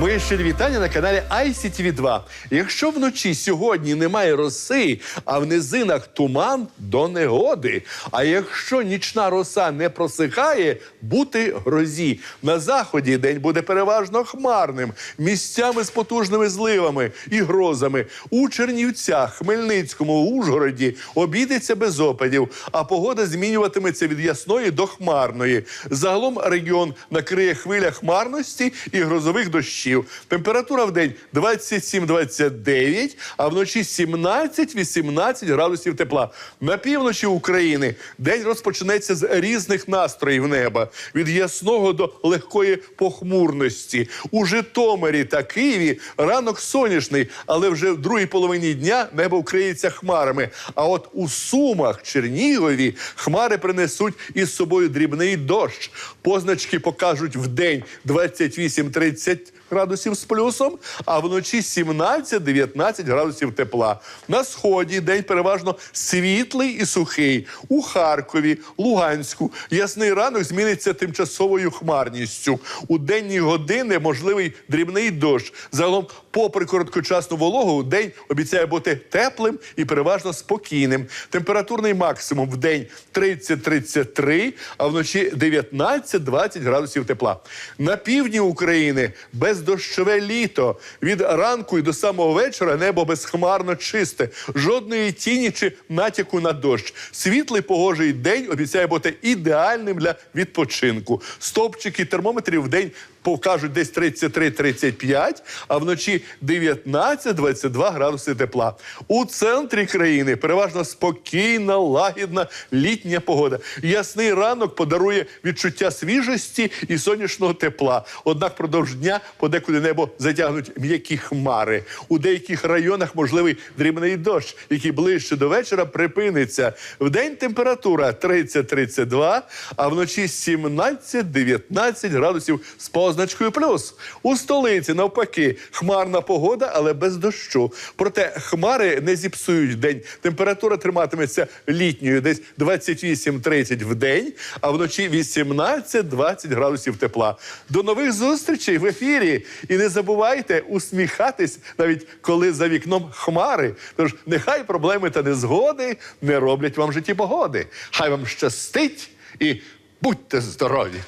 Моє щирі вітання на каналі ICTV 2 Якщо вночі сьогодні немає роси, а в низинах туман до негоди. А якщо нічна роса не просихає, бути грозі. На заході день буде переважно хмарним, місцями з потужними зливами і грозами. У Чернівцях, Хмельницькому, Ужгороді обійдеться без опадів, а погода змінюватиметься від ясної до хмарної. Загалом регіон накриє хвиля хмарності і грозових дощів. Температура в день 27-29, а вночі 17-18 градусів тепла. На півночі України день розпочнеться з різних настроїв неба від ясного до легкої похмурності. У Житомирі та Києві ранок сонячний, але вже в другій половині дня небо вкриється хмарами. А от у Сумах, Чернігові хмари принесуть із собою дрібний дощ. Позначки покажуть в день 28-30 градусів з плюсом, а вночі 17-19 градусів тепла. На сході день переважно світлий і сухий. У Харкові, Луганську ясний ранок зміниться тимчасовою хмарністю. У денні години можливий дрібний дощ. Загалом, попри короткочасну вологу, день обіцяє бути теплим і переважно спокійним. Температурний максимум в день 30-33, а вночі 19-20 градусів тепла. На півдні України бездощове літо. Від ранку і до самого вечора небо безхмарно чисте, жодної тіні чи натяку на дощ. Світлий погожий день обіцяє бути ідеальним для відпочинку. Стовпчики термометрів в день покажуть десь 33-35, а вночі 19-22 градуси тепла. У центрі країни переважно спокійна, лагідна літня погода. Ясний ранок подарує відчуття свіжості і сонячного тепла. Однак продовж дня подекуди небо затягнуть м'які хмари. У деяких районах можливий дрібний дощ, який ближче до вечора припиниться. Вдень температура 30-32, а вночі 17-19 градусів з позначкою плюс. У столиці навпаки хмарна погода, але без дощу. Проте хмари не зіпсують день. Температура триматиметься літньою, десь 28-30 в день, а вночі 18-20 градусів тепла. До нових зустрічей в ефірі. І не забувайте усміхатись, навіть коли за вікном хмари. Тож нехай проблеми та незгоди не роблять вам житті погоди. Хай вам щастить і будьте здорові!